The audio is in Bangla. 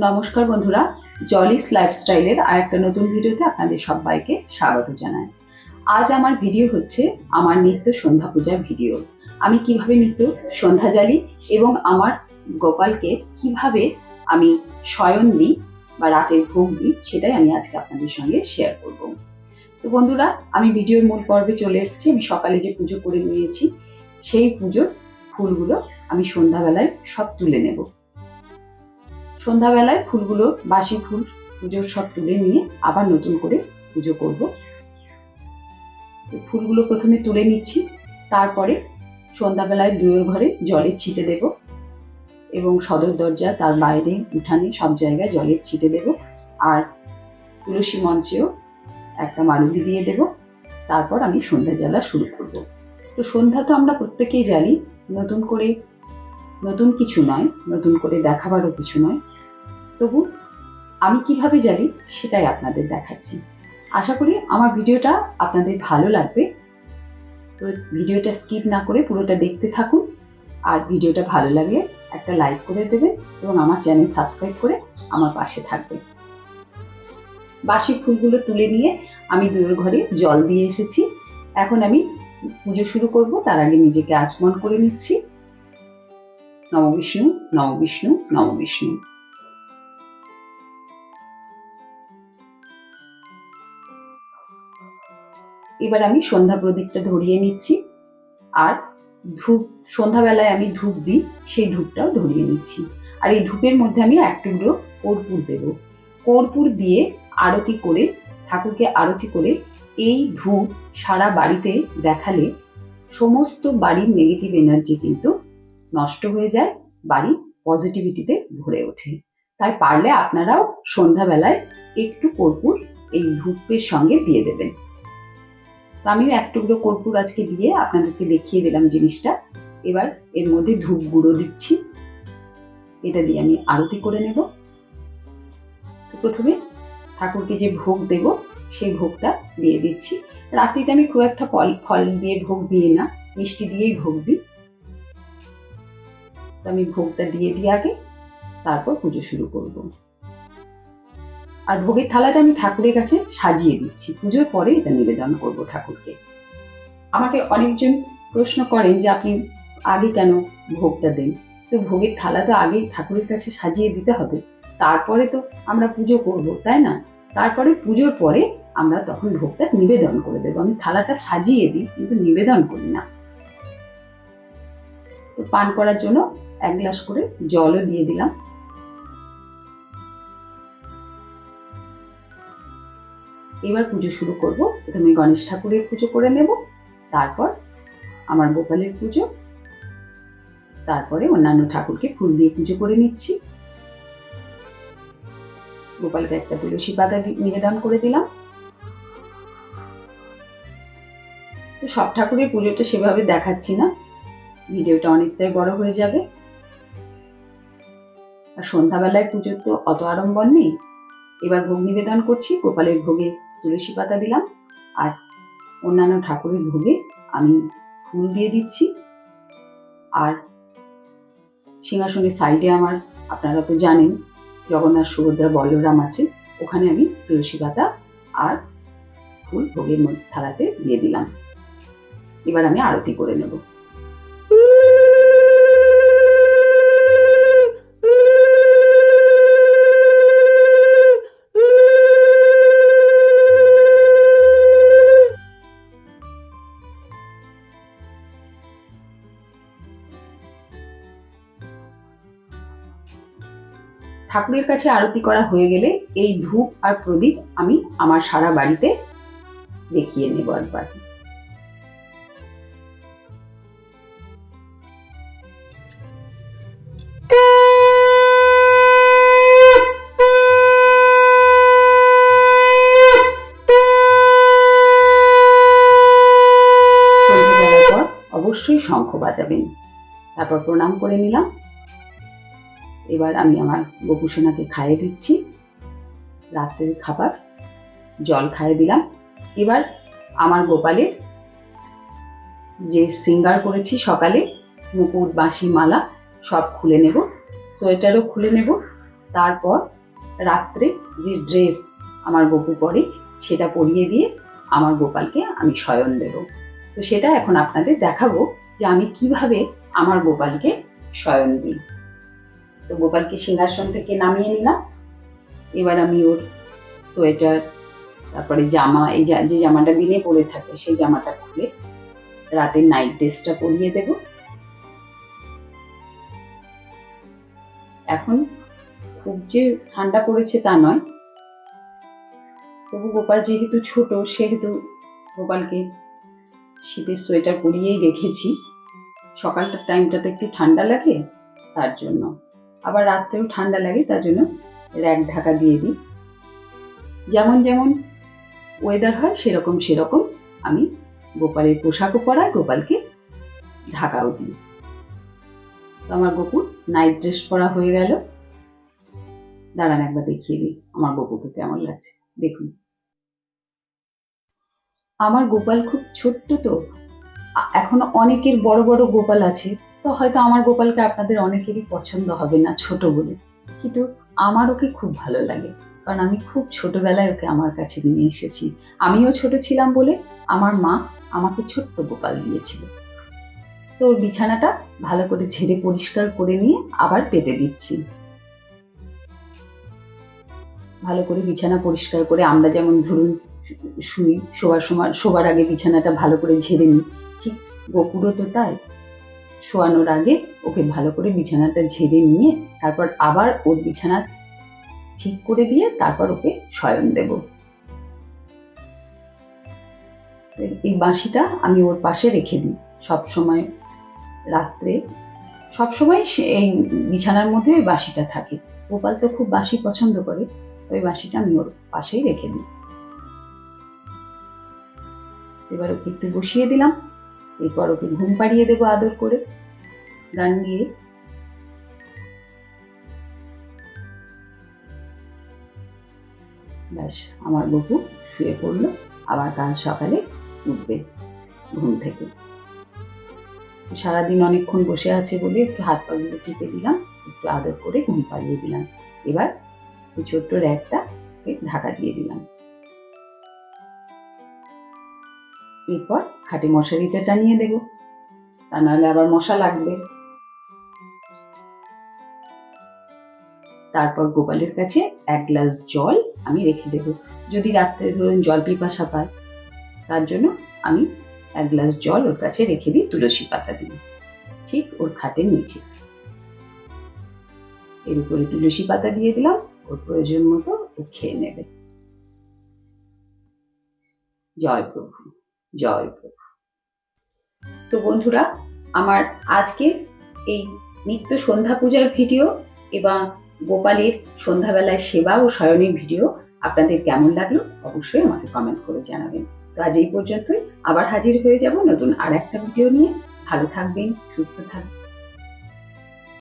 নমস্কার বন্ধুরা জলিস লাইফস্টাইলের আর একটা নতুন ভিডিওতে আপনাদের সবাইকে স্বাগত জানাই। আজ আমার ভিডিও হচ্ছে আমার নিত্য সন্ধ্যা পূজার ভিডিও। আমি কীভাবে নিত্য সন্ধ্যা জ্বালি এবং আমার গোপালকে কীভাবে আমি শয়ন দিই বা রাতের ভোগ দিই, সেটাই আমি আজকে আপনাদের সঙ্গে শেয়ার করব। তো বন্ধুরা, আমি ভিডিওর মূল পর্বে চলে এসেছি। আমি সকালে যে পুজো করে নিয়েছি, সেই পুজোর ফুলগুলো আমি সন্ধ্যাবেলায় সব তুলে নেব। সন্ধ্যাবেলায় ফুলগুলো বাসি ফুল পুজোর সব তুলে নিয়ে আবার নতুন করে পুজো করব। তো ফুলগুলো প্রথমে তুলে নিচ্ছি, তারপরে সন্ধ্যাবেলায় দুয়ের ঘরে জলের ছিটে দেব এবং সদর দরজা তার বাইরে উঠানে সব জায়গায় জলের ছিটে দেব আর তুলসী মঞ্চেও একটা মারুলি দিয়ে দেব। তারপর আমি সন্ধ্যা জ্বালা শুরু করব। তো সন্ধ্যা তো আমরা প্রত্যেকেই জানি, নতুন করে নতুন কিছু নয়, নতুন করে দেখাবারও কিছু নয়। তবু আমি কীভাবে জানি সেটাই আপনাদের দেখাচ্ছি। আশা করি আমার ভিডিওটা আপনাদের ভালো লাগবে। তো ভিডিওটা স্কিপ না করে পুরোটা দেখতে থাকুন আর ভিডিওটা ভালো লাগলে একটা লাইক করে দেবেন এবং আমার চ্যানেল সাবস্ক্রাইব করে আমার পাশে থাকবে বাসি ফুলগুলো তুলে নিয়ে আমি দুয়ের ঘরে জল দিয়ে এসেছি। এখন আমি পুজো শুরু করব, তার আগে নিজেকে আচমন করে নিচ্ছি। নমবিষ্ণু নমবিষ্ণু নমবিষ্ণু। এবার আমি সন্ধ্যা প্রদীপটা ধরিয়ে নিচ্ছি। আর ধূপ, সন্ধ্যাবেলায় আমি ধূপ দিই, সেই ধূপটাও ধরিয়ে নিচ্ছি। আর এই ধূপের মধ্যে আমি এক টুকরো কর্পূর দেব। কর্পূর দিয়ে আরতি করে, ঠাকুরকে আরতি করে এই ধূপ সারা বাড়িতে দেখালে সমস্ত বাড়ির নেগেটিভ এনার্জি কিন্তু নষ্ট হয়ে যায় বাড়ি পজিটিভিটিতে ভরে ওঠে। তাই পারলে আপনারাও সন্ধ্যাবেলায় একটু কর্পূর এই ধূপের সঙ্গে দিয়ে দেবেন। তো আমি এক টুকরো কর্পূর আজকে দিয়ে আপনাদেরকে দেখিয়ে দিলাম জিনিসটা। এবার এর মধ্যে ধূপ গুঁড়ো দিচ্ছি। এটা দিয়ে আমি আরতি করে নেব। প্রথমে ঠাকুরকে যে ভোগ দেব, সেই ভোগটা দিয়ে দিচ্ছি। রাত্রিতে আমি খুব একটা ফল ফল দিয়ে ভোগ দিয়ে না, মিষ্টি দিয়েই ভোগ দিই। তো আমি ভোগটা দিয়ে দিই আগে, তারপর পুজো শুরু করব। আর ভোগের থালাটা আমি ঠাকুরের কাছে সাজিয়ে দিচ্ছি। পুজোর পরে এটা নিবেদন করব ঠাকুরকে। আমাকে অনেকজন প্রশ্ন করেন যে আপনি আগে কেন ভোগটা দেন? তো ভোগের থালা তো আগে ঠাকুরের কাছে সাজিয়ে দিতে হবে। তারপরে তো আমরা পুজো করব, তাই না? তারপরে পুজোর পরে আমরা তখন ভোগটা নিবেদন করে দেবো। আমি থালাটা সাজিয়ে দিই, কিন্তু নিবেদন করি না। তো পান করার জন্য এক গ্লাস করে জলও দিয়ে দিলাম। এবার পুজো শুরু করব। প্রথমে গণেশ ঠাকুরের পুজো করে নেব, তারপর আমার গোপালের পুজো, তারপরে অন্যান্য ঠাকুরকে ফুল দিয়ে পুজো করে নিচ্ছি। গোপালকে একটা তুলসী পাতা নিবেদন করে দিলাম। তো সব ঠাকুরের পুজোটা সেভাবে দেখাচ্ছি না। ভিডিওটা অনেকটাই বড় হয়ে যাবে। আর সন্ধ্যাবেলায় পুজোর তো অত আড়ম্বর নেই। এবার ভোগ নিবেদন করছি, গোপালের ভোগে তুলসী পাতা দিলাম আর অন্যান্য ঠাকুরের ভোগে আমি ফুল দিয়ে দিচ্ছি। আর সিংহাসনের সাইডে আমার, আপনারা তো জানেন, জগন্নাথ সুভদ্রা বলরাম আছে, ওখানে আমি তুলসী পাতা আর ফুল ভোগের থালাতে দিয়ে দিলাম। এবার আমি আরতি করে নেব। ঠাকুরের কাছে আরতি করা হয়ে গেলে এই ধূপ আর প্রদীপ আমি আমার সারা বাড়িতে দেখিয়ে নেব একবার। অবশ্যই শঙ্খ বাজাবেন। তারপর প্রণাম করে নিলাম। এবার আমি আমার গোপুসোনাকে খাইয়ে দিচ্ছি। রাত্রের খাবার, জল খাইয়ে দিলাম। এবার আমার গোপালের যে সিঙ্গার করেছি সকালে, মুকুট, বাঁশি, মালা, সব খুলে নেব। সোয়েটারও খুলে নেব। তারপর রাত্রে যে ড্রেস আমার গপু পরে, সেটা পরিয়ে দিয়ে আমার গোপালকে আমি শয়ন দেব। তো সেটা এখন আপনাদের দেখাবো যে আমি কীভাবে আমার গোপালকে শয়ন দিই। তো গোপালকে সিংহাসন থেকে নামিয়ে নিলাম। এবার আমি ওর সোয়েটার, তারপরে জামা, এই যে জামাটা দিনে পরে থাকে সেই জামাটা খুলে রাতের নাইট ড্রেসটা পরিয়ে দেব। এখন খুব যে ঠান্ডা পড়েছে তা নয়। তবু গোপাল যেহেতু ছোট, সেহেতু গোপালকে শীতের সোয়েটার পরিয়েই রেখেছি। সকালটার টাইমটা তো একটু ঠান্ডা লাগে, তার জন্য আবার রাত্রেও ঠান্ডা লাগে, তার জন্য র্যাক ঢাকা দিয়ে দিই। যেমন যেমন ওয়েদার হয়, সেরকম সেরকম আমি গোপালের পোশাকও পরা গোপালকে ঢাকাও দিই। তো আমার গোপুর নাইট ড্রেস পরা হয়ে গেল। দাঁড়ান একবার দেখিয়ে দিই, আমার গোপুকে কেমন লাগছে, দেখুন। আমার গোপাল খুব ছোট্ট তো এখনও অনেকের বড় বড় গোপাল আছে। তো হয়তো আমার গোপালকে আপনাদের অনেকেরই পছন্দ হবে না ছোট বলে। কিন্তু আমার ওকে খুব ভালো লাগে, কারণ আমি খুব ছোটবেলায় ওকে আমার কাছে নিয়ে এসেছি। আমিও ছোট ছিলাম বলে আমার মা আমাকে ছোট্ট গোপাল দিয়েছিল। তো বিছানাটা ভালো করে ঝেড়ে পরিষ্কার করে নিয়ে আবার পেতে দিচ্ছি। ভালো করে বিছানা পরিষ্কার করে আমরা যেমন ধরুন শুই শোবার সময়, শোবার আগে বিছানাটা ভালো করে ঝেড়ে নিই। ঠিক গোপুরও তো তাই। শোয়ানোর আগে ওকে ভালো করে বিছানাটা ঝেড়ে নিয়ে তারপর আবার ওর বিছানা ঠিক করে দিয়ে তারপর ওকে শয়ন দেব। এই বাঁশিটা আমি ওর পাশে রেখে দিই সব সময় রাত্রে। সব সময় এই বিছানার মধ্যে ওই বাঁশিটা থাকে। গোপাল তো খুব বাঁশি পছন্দ করে, ওই বাঁশিটা আমি ওর পাশেই রেখে দিই। এবার ওকে একটু বসিয়ে দিলাম। এরপর ওকে ঘুম পাড়িয়ে দেবো আদর করে। গান গিয়ে। ব্যাস, আমার বকু শুয়ে পড়ল, আবার কাল সকালে উঠবে ঘুম থেকে। সারাদিন অনেকক্ষণ বসে আছে বলে একটু হাত পাগুলো টিপে দিলাম, একটু আদর করে ঘুম পাড়িয়ে দিলাম। এবার ছোট্ট র্যাকটা ঢাকা দিয়ে দিলাম। এরপর খাটে মশারিটা টানিয়ে দেব। তা নাহলে আবার মশা লাগবে। তারপর গোপালের কাছে এক গ্লাস জল আমি রেখে দেব। যদি রাত্রে ধরুন জল পিপাসা পায়, তার জন্য আমি এক গ্লাস জল ওর কাছে রেখে দিই তুলসী পাতা দিয়ে। ঠিক ওর খাটের নিচে। এর উপরে তুলসী পাতা দিয়ে দিলাম, ওর প্রয়োজন মতো ও খেয়ে নেবে। জয় প্রভু। জয় প্রভু তো বন্ধুরা, আমার আজকে এই নিত্য সন্ধ্যা পূজার ভিডিও এবং গোপালের সন্ধ্যাবেলায় সেবা ও শয়নের ভিডিও আপনাদের কেমন লাগল অবশ্যই আমাকে কমেন্ট করে জানাবেন। তো আজ এই পর্যন্তই। আবার হাজির হয়ে যাব নতুন আর একটা ভিডিও নিয়ে। ভালো থাকবেন, সুস্থ থাকবেন।